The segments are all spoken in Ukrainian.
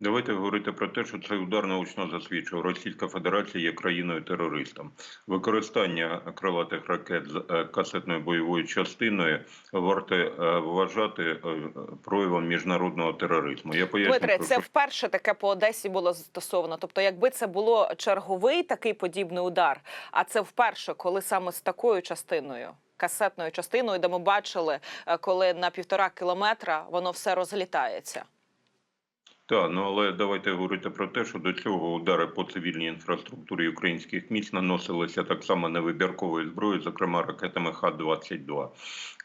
Давайте говорити про те, що цей удар научно засвідчив. Російська Федерація є країною терористом. Використання крилатих ракет з е, касетною бойовою частиною варто е, вважати е, проявом міжнародного тероризму. Я поясню, Дмитре, про це вперше таке по Одесі було застосовано. Тобто, якби це було черговий такий подібний удар, а це вперше, коли саме з такою частиною. Касетною частиною, де ми бачили, коли на півтора кілометра воно все розлітається. Так, ну але давайте говорити про те, що до цього удари по цивільній інфраструктурі українських міст наносилися так само невибірковою зброєю, зокрема ракетами Х-22.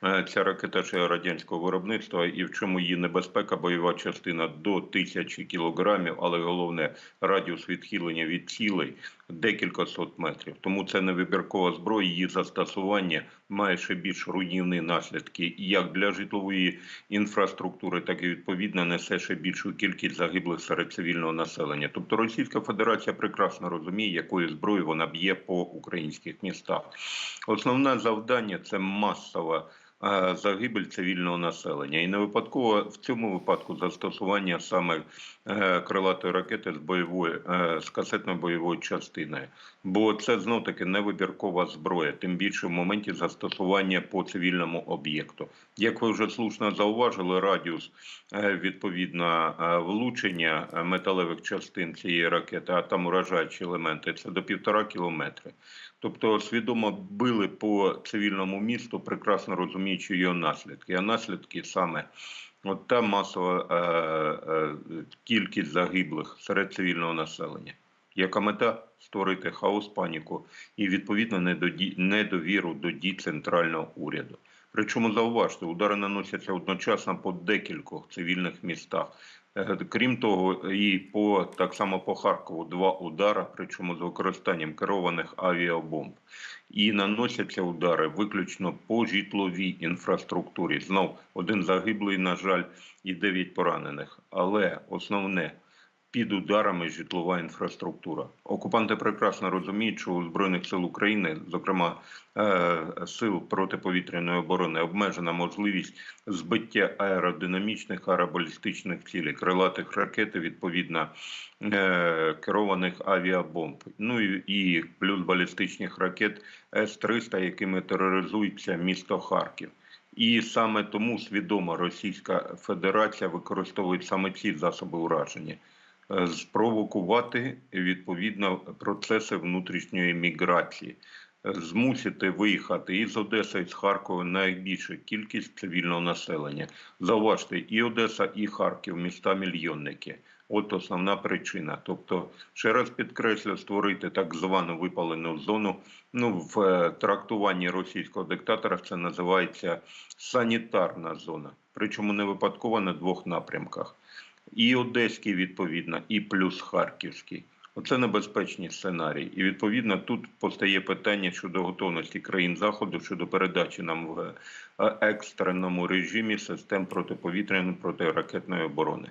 Е, Ця ракета ще радянського виробництва, і в чому її небезпека, бойова частина до тисячі кілограмів, але головне радіус відхилення від цілей декілька сот метрів. Тому це невибіркова зброя. Її застосування має ще більш руйнівні наслідки як для житлової інфраструктури, так і відповідно несе ще більшу кількість загиблих серед цивільного населення. Тобто Російська Федерація прекрасно розуміє, якою зброєю вона б'є по українських містах. Основне завдання це масова. Загибель цивільного населення, і не випадково в цьому випадку застосування саме е, крилатої ракети з бойової е, з касетною бойовою частиною, бо це знов таки невибіркова зброя, тим більше в моменті застосування по цивільному об'єкту. Як ви вже слушно зауважили, радіус е, відповідно влучення металевих частин цієї ракети, а там уражаючі елементи, це до півтора кілометри. Тобто свідомо били по цивільному місту, прекрасно розуміючи його наслідки. А наслідки саме от та масова е, е, кількість загиблих серед цивільного населення. Яка мета створити хаос, паніку і відповідно недовіру до дій центрального уряду. Причому зауважте, удари наносяться одночасно по декількох цивільних містах. Е, Крім того, і по так само по Харкову два удари, причому з використанням керованих авіабомб. І наносяться удари виключно по житловій інфраструктурі. Знов один загиблий, на жаль, і дев'ять поранених. Але основне під ударами житлова інфраструктура. Окупанти прекрасно розуміють, що у збройних сил України, зокрема е, сил протиповітряної оборони, обмежена можливість збиття аеродинамічних аеробалістичних цілей, крилатих ракет, відповідно е, керованих авіабомб. Ну і, плюс балістичних ракет С-300, якими тероризується місто Харків. І саме тому свідомо Російська Федерація використовує саме ці засоби ураження спровокувати відповідно процеси внутрішньої міграції, е, змусити виїхати із Одеси, і з Харкова найбільшу кількість цивільного населення. Зауважте, і Одеса, і Харків міста мільйонники. От основна причина. Тобто, ще раз підкреслю, створити так звану випалену зону. Ну, в е, трактуванні російського диктатора це називається санітарна зона. Причому не випадково на двох напрямках і Одеський, відповідно, і плюс Харківський. Оце небезпечні сценарії. І відповідно тут постає питання щодо готовності країн заходу щодо передачі нам в е, екстреному режимі систем протиповітряної протиракетної оборони.